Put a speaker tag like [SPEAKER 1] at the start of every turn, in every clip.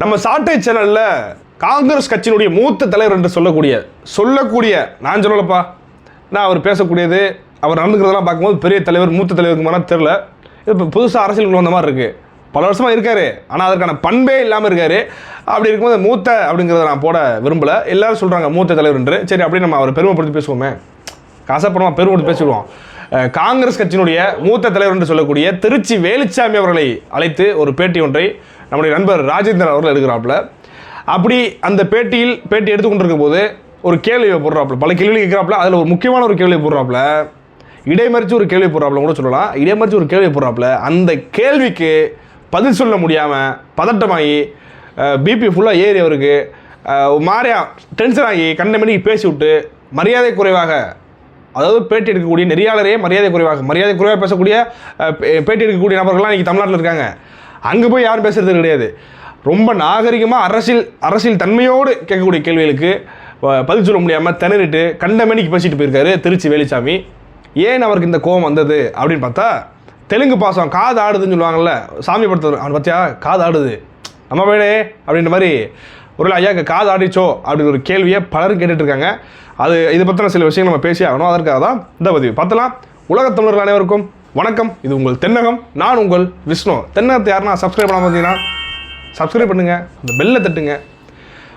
[SPEAKER 1] நம்ம சாட்டை சேனல்ல காங்கிரஸ் கட்சியினுடைய மூத்த தலைவர் என்று சொல்லக்கூடிய சொல்லக்கூடிய நான் சொல்லலப்பா நான் அவர் பேசக்கூடியது அவர் நடந்துக்கிறதெல்லாம் பார்க்கும்போது பெரிய தலைவர் மூத்த தலைவருக்கு மாதிரி தெரில இது இப்போ புதுசாக அரசியலுக்கு வந்த மாதிரி இருக்குது பல வருஷமாக இருக்காரு. ஆனால் அதற்கான பண்பே இல்லாமல் இருக்காரு. அப்படி இருக்கும்போது மூத்த அப்படிங்கிறத நான் போட விரும்பலை. எல்லாரும் சொல்கிறாங்க மூத்த தலைவர் என்று. சரி அப்படி நம்ம அவரை பெருமைப்படுத்தி பேசுவோமே. காசப்படமாக பெருமைப்படுத்தி பேசிடுவோம். காங்கிரஸ் கட்சியினுடைய மூத்த தலைவர் என்று சொல்லக்கூடிய திருச்சி வேலுச்சாமி அவர்களை அழைத்து ஒரு பேட்டி ஒன்றை நம்முடைய நண்பர் ராஜேந்திரன் அவர்கள் எடுக்கிறாப்புல. அப்படி அந்த பேட்டியில் பேட்டி எடுத்துக்கொண்டிருக்கும் போது ஒரு கேள்வியை போடுறாப்புல. பல கேள்விகள் கேட்குறாப்புல. அதில் ஒரு முக்கியமான ஒரு கேள்வியை போடுறாப்புல. இடைமறிச்சு ஒரு கேள்வி போடுறாப்புல கூட சொல்லலாம். இடைமறிச்சு ஒரு கேள்வி போடுறாப்புல. அந்த கேள்விக்கு பதில் சொல்ல முடியாமல் பதட்டமாகி பிபி ஃபுல்லாக ஏறி அவருக்கு மாறியா டென்ஷன் ஆகி கண்ணை மணிக்கு பேசி விட்டு மரியாதை குறைவாக அதாவது பேட்டி எடுக்கக்கூடிய நெறியாளரே மரியாதை குறைவாக மரியாதை குறைவாக பேசக்கூடிய பே- பேட்டி எடுக்கக்கூடிய நபர்கள்லாம் இன்றைக்கி தமிழ்நாட்டில் இருக்காங்க. அங்கே போய் யாரும் பேசுறது கிடையாது. ரொம்ப நாகரிகமாக அரசியல் அரசியல் தன்மையோடு கேட்கக்கூடிய கேள்விகளுக்கு பதில் சொல்ல முடியாமல் திணறிட்டு கண்டமணிக்கு பேசிட்டு போயிருக்காரு திருச்சி வேலுச்சாமி. ஏன் அவருக்கு இந்த கோபம் வந்தது அப்படின்னு பார்த்தா தெலுங்கு பாசம் காது ஆடுதுன்னு சொல்லுவாங்கள்ல சாமி படுத்துறது அவன் பார்த்தியா காது ஆடுது. நம்ம வேணே அப்படின்ற மாதிரி ஒரு ஐயாக்கு காது ஆடிச்சோ அப்படின்னு ஒரு கேள்வியை பலரும் கேட்டுட்டு இருக்காங்க அது இதை பற்றின சில விஷயங்கள் நம்ம பேசி ஆகணும். அதற்காக தான் இந்த பதிவு. பார்த்தலாம். உலகத் தமிழர்கள் அனைவருக்கும் வணக்கம். இது உங்கள் தென்னகம். நான் உங்கள் விஷ்ணு. தென்னகத்தை யாருன்னா சப்ஸ்கிரைப் பண்ணாம பார்த்தீங்கன்னா சப்ஸ்கிரைப் பண்ணுங்க. அந்த பெல்லை தட்டுங்க.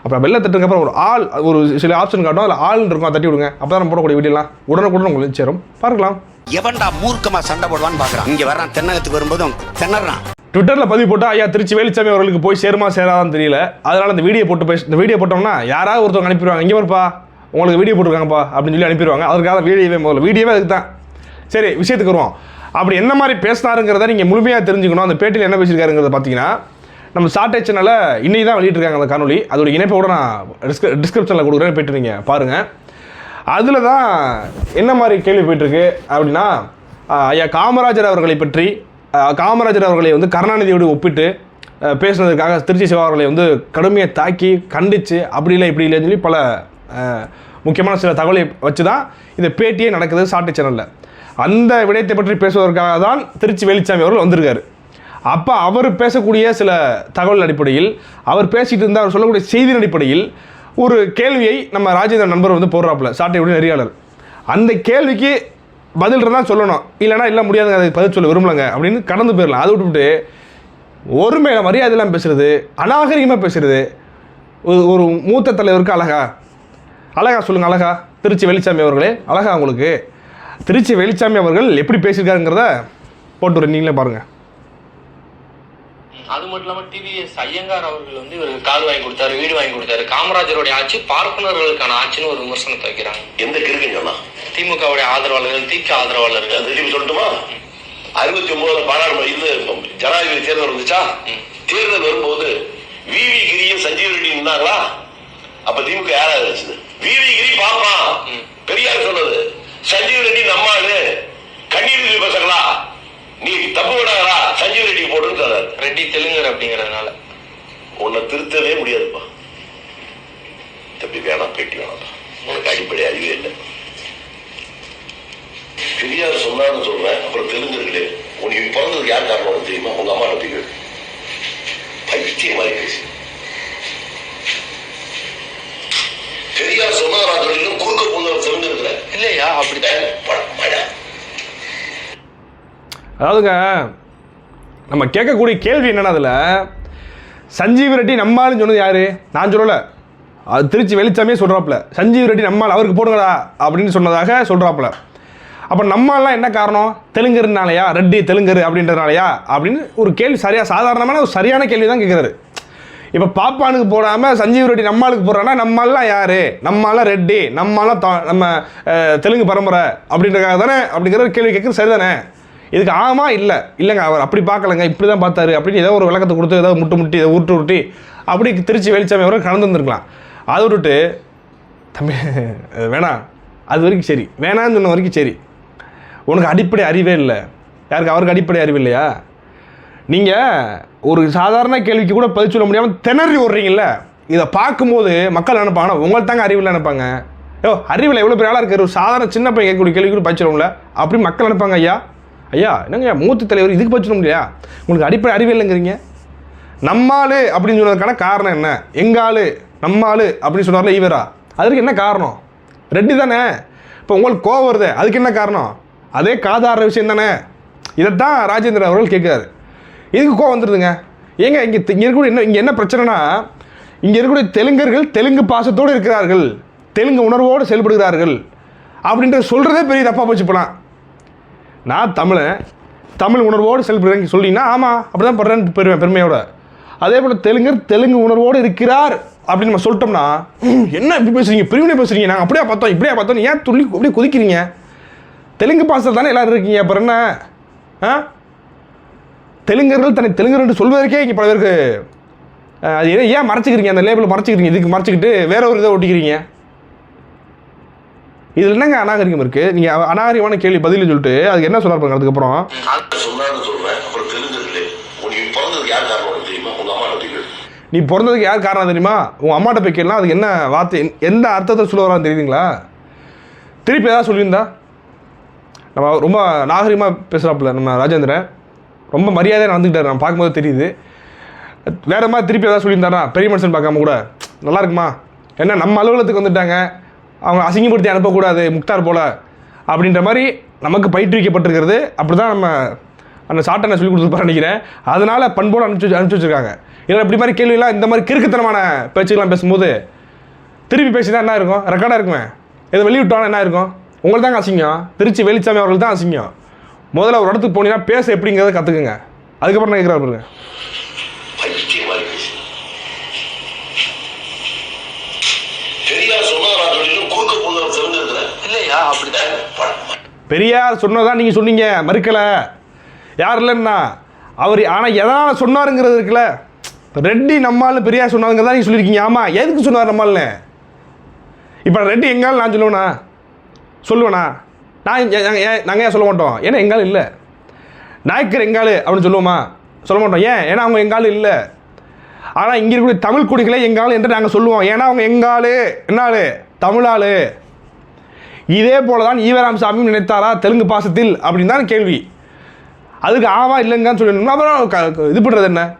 [SPEAKER 1] அப்புறம் பெல்லை தட்டுங்க அப்புறம் ஒரு ஆள் ஒரு சில ஆப்ஷன் காட்டும் அதில் ஆள் இருக்கும் அதை தட்டி விடுங்க. அப்போ தான் போடக்கூடிய வீடியோலாம் உடனுக்குடன் உங்களுக்கு சேரும். பார்க்கலாம்.
[SPEAKER 2] எவன்டா மூர்க்கமா சண்டை போடுவான்னு பாக்குறான். இங்க வர்றான் தென்னகத்துக்கு வரும்போதும் திணறான்.
[SPEAKER 1] ட்விட்டரில் பதிவு போட்டால் ஐயா திருச்சி வேலுச்சாமி அவர்களுக்கு போய் சேருமா சேராதான்னு தெரியல. அதனால் இந்த வீடியோ போட்டு பேச இந்த வீடியோ போட்டோம்னா யாராவது ஒருத்தவங்க அனுப்பிடுவாங்க. இங்கே வருப்பா உங்களுக்கு வீடியோ போட்டிருக்காங்கப்பா அப்படின்னு சொல்லி அனுப்பிடுவாங்க. அதுக்காக வீடியோவே முதல்ல வீடியோவே அதுக்கு தான் சரி விஷயத்துக்கு வருவோம். அப்படி என்ன மாதிரி பேசினாருங்கிறத நீங்கள் முழுமையாக தெரிஞ்சுக்கணும். அந்த பேட்டியில் என்ன பேசியிருக்காருங்கிறத பார்த்தீங்கன்னா நம்ம சாட்டை சேனலில் இன்னைக்கு தான் வெளியிட்டிருக்காங்க அந்த காணொலி அதோட இணைப்போட நான் டிஸ்க டிஸ்கிரிப்ஷனில் கொடுக்குறேன். போய்ட்டு நீங்கள் பாருங்கள் அதில் தான் என்ன மாதிரி கேள்வி போயிட்டுருக்கு அப்படின்னா ஐயா காமராஜர் அவர்களை பற்றி காமராஜர் அவர்களை வந்து கருணாநிதியோடு ஒப்பிட்டு பேசுனதுக்காக திருச்சி சிவா அவர்களை வந்து கடுமையாக தாக்கி கண்டித்து அப்படி இல்லை இப்படி இல்லைன்னு சொல்லி பல முக்கியமான சில தகவலை வச்சு தான் இந்த பேட்டியே நடக்குது சாட்டை சேனலில் அந்த விடயத்தை பற்றி பேசுவதற்காக தான் திருச்சி வேலுச்சாமி அவர்கள் வந்திருக்காரு. அப்போ அவர் பேசக்கூடிய சில தகவல் அடிப்படையில் அவர் பேசிகிட்டு இருந்தால் அவர் சொல்லக்கூடிய செய்தியின் அடிப்படையில் ஒரு கேள்வியை நம்ம ராஜேந்திரன் நண்பர் வந்து போடுறாப்புல சாட்டையுடைய நெறியாளர். அந்த கேள்விக்கு பதில் இருந்தால் சொல்லணும். இல்லைனா இல்லை முடியாதுங்க அதுக்கு பதில் சொல்ல விரும்பலங்க அப்படின்னு கடந்து போயிடலாம் அதை விட்டுவிட்டு ஒருமையில மரியாதை இல்லாமல் பேசுறது அநாகரிகமாக பேசுறது ஒரு ஒரு மூத்த தலைவருக்கு அழகா. அழகா சொல்லுங்கள் அழகா. திருச்சி வெளிச்சாமி அவர்களே அழகா உங்களுக்கு. திருச்சி வெளிச்சாமி அவர்கள் எப்படி பேசியிருக்காருங்கிறத போட்டு வரேன் நீங்களே பாருங்கள்
[SPEAKER 3] அது மட்டும் இல்லாம டிவிஎஸ் ஐயங்கார் அவர்கள் வந்து இவருக்கு கால் வாங்கி கொடுத்தாரு வீடு வாங்கி கொடுத்தாரு. காமராஜருடைய ஆட்சி பார்ப்பனர்களுக்கான ஆட்சின்னு ஒரு விமர்சனத்தை வைக்கிறாங்க.
[SPEAKER 4] எந்த கிறுக்குன்னு சொன்னா?
[SPEAKER 3] திமுகவுடைய ஆதரவாளர்கள் திக ஆதரவாளர்கள்.
[SPEAKER 4] அது சொல்லட்டுமா? அறுபத்தி ஒன்பதுல பாராளுமன்ற இது ஜனாதிபதி தேர்தல் வந்துச்சா? தேர்தல் வரும்போது விவி கிரியும் சஞ்சீவ் ரெட்டி நின்னாங்களா? அப்ப திமுக யாரா இருந்துச்சு விவி கிரி பாப்பா பெரியார் சொன்னது. சஞ்சீவ் ரெட்டி நம்மாளு. கண்ணீர் பசங்களா நீ தப்பு விடாதா சஞ்சீவ் ரெட்டி போடுன்னு சொன்னாரு.
[SPEAKER 3] ரெட்டி தெலுங்கர் அப்படிங்கறதுனால.
[SPEAKER 4] உன்னை திருத்தவே முடியாதுப்பா. தப்பி வேணாம் பேட்டி வேணாம். உனக்கு அடிப்படை அறிவே இல்லை. பெரியார் சொன்னான்னு சொல்றேன் அப்புறம் தெலுங்கர்களே உனக்கு பிறந்ததுக்கு யார் காரணம் தெரியுமா? உங்க அம்மா பைத்தியம் மாதிரி பேசி பெரியார் சொன்னா நான் சொல்லிடும் குறுக்க போனவர் தெரிஞ்சிருக்கிறேன்
[SPEAKER 3] இல்லையா?
[SPEAKER 1] அதாவதுங்க நம்ம கேட்கக்கூடிய கேள்வி என்னன்னா அதில் சஞ்சீவ் ரெட்டி நம்மாலும் சொன்னது யாரு? நான் சொல்லலை. அது திருச்சி வெளிச்சாமியே சொல்கிறாப்புல சஞ்சீவ் ரெட்டி நம்மால் அவருக்கு போடுங்கடா அப்படின்னு சொன்னதாக சொல்கிறாப்புல அப்போ நம்மாலாம் என்ன காரணம்? தெலுங்கர்னாலயா? ரெட்டி தெலுங்கர் அப்படின்றதுனாலயா அப்படின்னு ஒரு கேள்வி சரியாக சாதாரணமான ஒரு சரியான கேள்வி தான் கேட்குறாரு இப்போ பாப்பானுக்கு போடாமல் சஞ்சீவ் ரெட்டி நம்மளுக்கு போடுறான்னா நம்மளாம் யார்? நம்மளாம் ரெட்டி நம்மளாம் த- நம்ம தெலுங்கு பரம்பரை அப்படின்றக்காக தானே அப்படிங்கிற ஒரு கேள்வி கேட்குறது சரிதானே? இதுக்கு ஆமாம் இல்லை. இல்லைங்க அவர் அப்படி பார்க்கலங்க. இப்படி தான் பார்த்தாரு. அப்படின்னு ஏதோ ஒரு விளக்கத்தை கொடுத்து ஏதோ முட்டு முட்டி ஏதோ உருட்டு உருட்டி அப்படி திருச்சி வெளிச்சாமி அவரை கலந்து வந்துருக்கலாம். அதை விட்டுட்டு தம்பி அது வேணாம். அது வரைக்கும் சரி. வேணான்னு சொன்ன வரைக்கும் சரி. உனக்கு அடிப்படை அறிவே இல்லை. யாருக்கு? அவருக்கு அடிப்படை அறிவு இல்லையா? நீங்கள் ஒரு சாதாரண கேள்விக்கு கூட பதில் சொல்ல முடியாமல் திணறி விடுறீங்கல்ல இதை பார்க்கும்போது மக்கள் நினைப்பாங்க உங்களுக்கு தாங்க அறிவில் நினைப்பாங்க. ஐயோ அறிவில் எவ்வளோ பெரிய ஆளாக இருக்காரு? ஒரு சாதாரண சின்ன பையன் கேட்கக்கூடிய கேள்வி கூட பதில் அப்படி மக்கள் நினைப்பாங்க ஐயா. ஐயா என்னங்க மூத்த தலைவர் இதுக்கு பதில் சொல்ல முடியா உங்களுக்கு அடிப்படை அறிவு இல்லைங்கிறீங்க. நம்மாளு அப்படின்னு சொன்னதுக்கான காரணம் என்ன? எங்காளு? நம்மாளு அப்படின்னு சொன்னார்ல ஈவரா அதுக்கு என்ன காரணம்? ரெட்டி தானே. இப்போ உங்களுக்கு கோவம் வருது அதுக்கு என்ன காரணம்? அதே காதாடுற விஷயம் தானே. இதைத்தான் ராஜேந்திரன் அவர்கள் கேட்குறாரு. இதுக்கு கோவம் வந்துடுதுங்க ஏங்க இங்கே இங்கே இருக்கக்கூடிய என்ன இங்கே என்ன பிரச்சனைனா இங்கே இருக்கக்கூடிய தெலுங்கர்கள் தெலுங்கு பாசத்தோடு இருக்கிறார்கள். தெலுங்கு உணர்வோடு செயல்படுகிறார்கள். அப்படின்ற சொல்கிறதே பெரிய தப்பாக போச்சு இப்போலாம். நான் தமிழன் தமிழ் உணர்வோடு செயல்படுறேன் சொல்லிங்கன்னா ஆமாம் அப்படி தான் படுறேன்னு பெருமை பெருமையோட. அதே போல் தெலுங்கர் தெலுங்கு உணர்வோடு இருக்கிறார் அப்படின்னு நம்ம சொல்லிட்டோம்னா என்ன இப்படி பேசுறீங்க? பிரிவினை பேசுறீங்க. நாங்கள் அப்படியே பார்த்தோம் இப்படியே பார்த்தோம் ஏன் துள்ளி அப்படியே குதிக்கிறீங்க? தெலுங்கு பாசத்தில் தானே எல்லாரும் இருக்கீங்க அப்புறம் என்ன? ஆ? தெலுங்கர்கள் தன்னை தெலுங்கர் என்று சொல்வதற்கே இங்கே பல பேருக்கு அது ஏன் ஏன் மறைச்சிக்கிறீங்க? அந்த லேபிள் மறைச்சிக்கிறீங்க? இதுக்கு மறைச்சிக்கிட்டு வேற ஒரு இதை ஒட்டிக்கிறீங்க? இதில் என்னங்க அநாகரிகம் இருக்குது நீங்கள் அநாகரிகமான கேள்வி பதில் சொல்லிட்டு அதுக்கு என்ன சொல்ல அதுக்கப்புறம் நீ பிறந்ததுக்கு யார் காரணம் தெரியுமா? உங்கள் அம்மாட்ட போய் கேட்கலாம் அதுக்கு என்ன வார்த்தை எந்த- எந்த அர்த்தத்தை சொல்ல வரான்னு தெரியுதுங்களா? திருப்பி ஏதாவது சொல்லியிருந்தா? நம்ம ரொம்ப நாகரிகமாக பேசுகிறாப்புல நம்ம ராஜேந்திரன். ரொம்ப மரியாதையாக நடந்துக்கிட்டார். நான் பார்க்கும்போது தெரியுது. வேற மாதிரி திருப்பி ஏதாவது சொல்லியிருந்தாரா பெரிய மனுஷன் பார்க்காம கூட நல்லா இருக்குமா? என்ன நம்ம அலுவலகத்துக்கு வந்துட்டாங்க. அவங்க அசிங்கப்படுத்தி அனுப்பக்கூடாது முக்தார் போல. அப்படின்ற மாதிரி நமக்கு பயிற்றுவிக்கப்பட்டிருக்கிறது. அப்படி தான் நம்ம அந்த சாட்டனை சொல்லி கொடுத்துருப்பாரு நினைக்கிறேன். அதனால பண்போடு அனுப்பிச்சு அனுப்பிச்சு வச்சிருக்காங்க. இல்லை இப்படி மாதிரி கேள்வியெல்லாம் இந்த மாதிரி கிறுக்குத்தனமான பேச்சுக்கெல்லாம் பேசும்போது திருப்பி பேசினா என்ன இருக்கும்? ரெக்கார்டாக இருக்குமே. இதை வெளியிட்டோன்னா என்ன இருக்கும்? உங்களுக்கு தாங்க அசிங்கம். திருச்சி வெளிச்சாமி அவர்கள் தான் அசிங்கம். முதல்ல ஒரு இடத்துக்கு போனீங்கன்னா பேச எப்படிங்கிறத கற்றுக்குங்க அதுக்கப்புறம் நான் கேட்குறாரு பாருங்க. பெரியார் சொன்னதான் நீங்கள் சொன்னீங்க மறுக்கலை. யார் இல்லைன்னா அவர் ஆனால் எதனால் சொன்னாருங்கிறது இருக்குல்ல. ரெட்டி நம்மால் பெரியார் சொன்னாங்க தான் நீங்கள் சொல்லியிருக்கீங்க ஆமாம் எதுக்கு சொன்னார் நம்மால்னு? இப்போ ரெட்டி எங்கால் நான் சொல்லுவேனா? சொல்லுவேனா? நான் ஏன் நாங்கள் ஏன் சொல்ல மாட்டோம்? ஏன்னா எங்கால் இல்லை. நாயக்கர் எங்காலு அப்படின்னு சொல்லுவோமா? சொல்ல மாட்டோம். ஏன்? ஏன்னா அவங்க எங்கால் இல்லை. ஆனால் இங்கே இருக்கக்கூடிய தமிழ் குடிகளே எங்கால் என்று நாங்கள் சொல்லுவோம். ஏன்னா அவங்க எங்காலு என்னாலு தமிழாளு இதே போல தான் ஈவராம் சாமியும் நினைத்தாரா தெலுங்கு பாசத்தில்? அப்படின்னு தான் கேள்வி. அதுக்கு ஆவா இல்லைங்கன்னு சொல்லணும் அப்புறம் க- இது பண்ணுறது என்ன?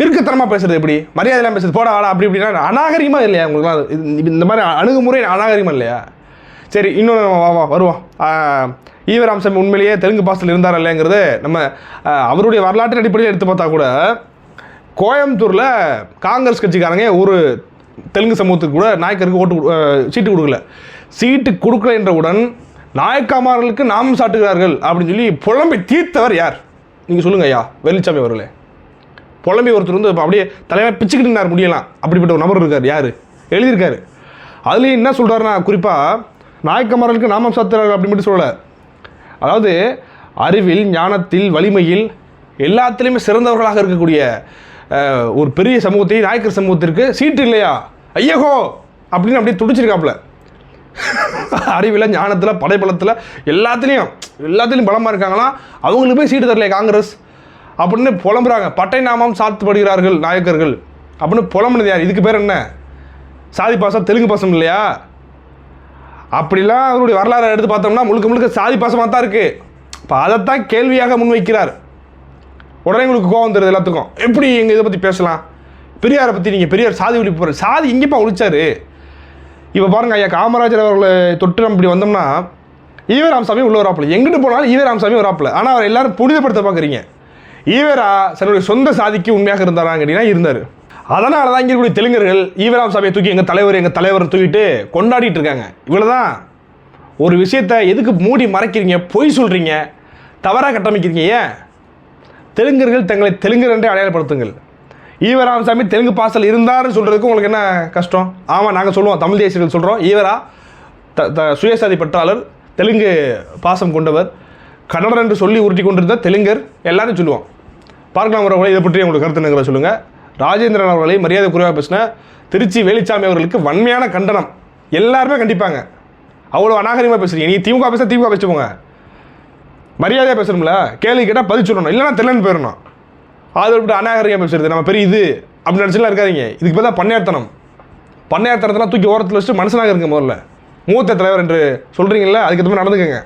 [SPEAKER 1] கிறுக்குத்தனமாக பேசுறது எப்படி? மரியாதையெல்லாம் பேசுறது. போட வாடா அப்படி இப்படின்னா அநாகரிகமாக இல்லையா? உங்களுக்குலாம் இந்த மாதிரி அணுகுமுறை அநாகரிகமாக இல்லையா? சரி இன்னொன்று வா வா வருவோம். ஈவராம்சம் உண்மையிலேயே தெலுங்கு பாசத்தில் இருந்தாரா இல்லைங்கிறது நம்ம அவருடைய வரலாற்றின் அடிப்படையில் எடுத்து பார்த்தா கூட கோயம்புத்தூரில் காங்கிரஸ் கட்சிக்காரங்க ஒரு தெலுங்கு சமூகத்துக்கு கூட நாயக்கருக்கு ஓட்டு கொடு- சீட்டு கொடுக்கல. சீட்டு கொடுக்கல என்றவுடன் நாயக்கமார்களுக்கு நாமம் சாட்டுகிறார்கள் அப்படின்னு சொல்லி புலம்பி தீர்த்தவர் யார்? நீங்கள் சொல்லுங்க ஐயா வெளிச்சாமி அவர்களே. புலம்பி ஒருத்தர் வந்து இப்ப அப்படியே தலைமை பிச்சுக்கிட்டு இருந்தார் முடியலாம் அப்படிப்பட்ட ஒரு நபர் இருக்கார். யார்? எழுதியிருக்காரு. அதுலேயும் என்ன சொல்கிறாருன்னா குறிப்பாக நாயக்கமாரலுக்கு நாமம் சாத்துறார்கள் அப்படின்னு மட்டும் சொல்லலை. அதாவது அறிவில் ஞானத்தில் வலிமையில் எல்லாத்துலேயுமே சிறந்தவர்களாக இருக்கக்கூடிய ஒரு பெரிய சமூகத்தை நாயக்கர் சமூகத்திற்கு சீட்டு இல்லையா? ஐயகோ! அப்படின்னு அப்படியே துடிச்சிருக்காப்புல. அறிவில் ஞானத்தில் படைபலத்தில் எல்லாத்துலேயும் எல்லாத்துலேயும் பலமாக இருக்காங்களாம் அவங்களுக்கு போய் சீட்டு தரலையே காங்கிரஸ்? அப்படின்னு புலம்புறாங்க. பட்டை நாமம் சாத்துப்படுகிறார்கள் நாயக்கர்கள். அப்படின்னு புலம்புனது யார்? இதுக்கு பேர் என்ன? சாதி பாசம் தெலுங்கு பாசம் இல்லையா? அப்படிலாம் அவருடைய வரலாறு எடுத்து பார்த்தோம்னா முழுக்க முழுக்க சாதி பாசமாக தான் இருக்குது இப்போ அதைத்தான் கேள்வியாக முன்வைக்கிறார். உடனே உங்களுக்கு கோவம் தருது எல்லாத்துக்கும். எப்படி எங்கள் இதை பற்றி பேசலாம்? பெரியாரை பற்றி நீங்கள் பெரியார் சாதி ஒழிப்பு போகிற சாதி எங்கேப்பா ஒழிச்சார். இப்போ பாருங்க ஐயா காமராஜர் அவர்களை தொட்டு நம்ம இப்படி வந்தோம்னா ஈவே ராமசாமி உள்ள வராப்புல. எங்கிட்டு போனாலும் ஈவே ராமசாமி வராப்புல. ஆனால் அவர் எல்லாரும் புனிதப்படுத்த பார்க்குறீங்க. ஈவேரா தன்னுடைய சொந்த சாதிக்கு உண்மையாக இருந்தாரான்னு இருந்தார். அதனால தான் இங்கே இருக்கக்கூடிய தெலுங்கர்கள் ஈவராம் சாமியை தூக்கி எங்கள் தலைவர் எங்கள் தலைவர் தூக்கிட்டு கொண்டாடிட்டு இருக்காங்க. இவ்வளோதான் ஒரு விஷயத்தை எதுக்கு மூடி மறைக்கிறீங்க பொய் சொல்கிறீங்க தவறாக கட்டமைக்கிறீங்க ஏன்? தெலுங்கர்கள் தங்களை தெலுங்கர் என்றே அடையாளப்படுத்துங்கள். ஈவ ராமசாமி தெலுங்கு பாசல் இருந்தாருன்னு சொல்கிறதுக்கு உங்களுக்கு என்ன கஷ்டம்? ஆமாம் நாங்கள் சொல்லுவோம் தமிழ் தேசியர்கள் சொல்கிறோம் ஈவரா த த சுயசாதி பற்றாளர் தெலுங்கு பாசம் கொண்டவர் கன்னடர் என்று சொல்லி உருட்டி கொண்டிருந்த தெலுங்கர் எல்லாரும் சொல்லுவோம். பார்க்கலாம் அவர்களை இதை பற்றி உங்களுக்கு கருத்து சொல்லுங்கள் ராஜேந்திரன் அவர்களை மரியாதை குறைவாக பேசின திருச்சி வேலுச்சாமி அவர்களுக்கு வன்மையான கண்டனம். எல்லாருமே கண்டிப்பாங்க. அவ்வளோ அநாகரிகமாக பேசுறீங்க. நீ திமுக பேச திமுக பேசிட்டு போங்க. மரியாதையாக பேசணும்ல. கேள்வி கேட்டால் பதில் சொல்லணும். இல்லைன்னா தெரியலன்னு போயிடணும். அது விட்டு அநாகரிகம் பேசுறது. நம்ம பெரிய இது அப்படின்னு நினச்சிலாம் இருக்காதீங்க. இதுக்கு பதிலாக தான் பண்ணையார்த்தனம். பண்ணையார்த்தனத்தெல்லாம் தூக்கி ஓரத்தில் வச்சுட்டு மனுஷனாக இருங்க முதல்ல. மூத்த தலைவர் என்று சொல்கிறீங்களா அதுக்கு மாதிரி நடந்துக்கங்க.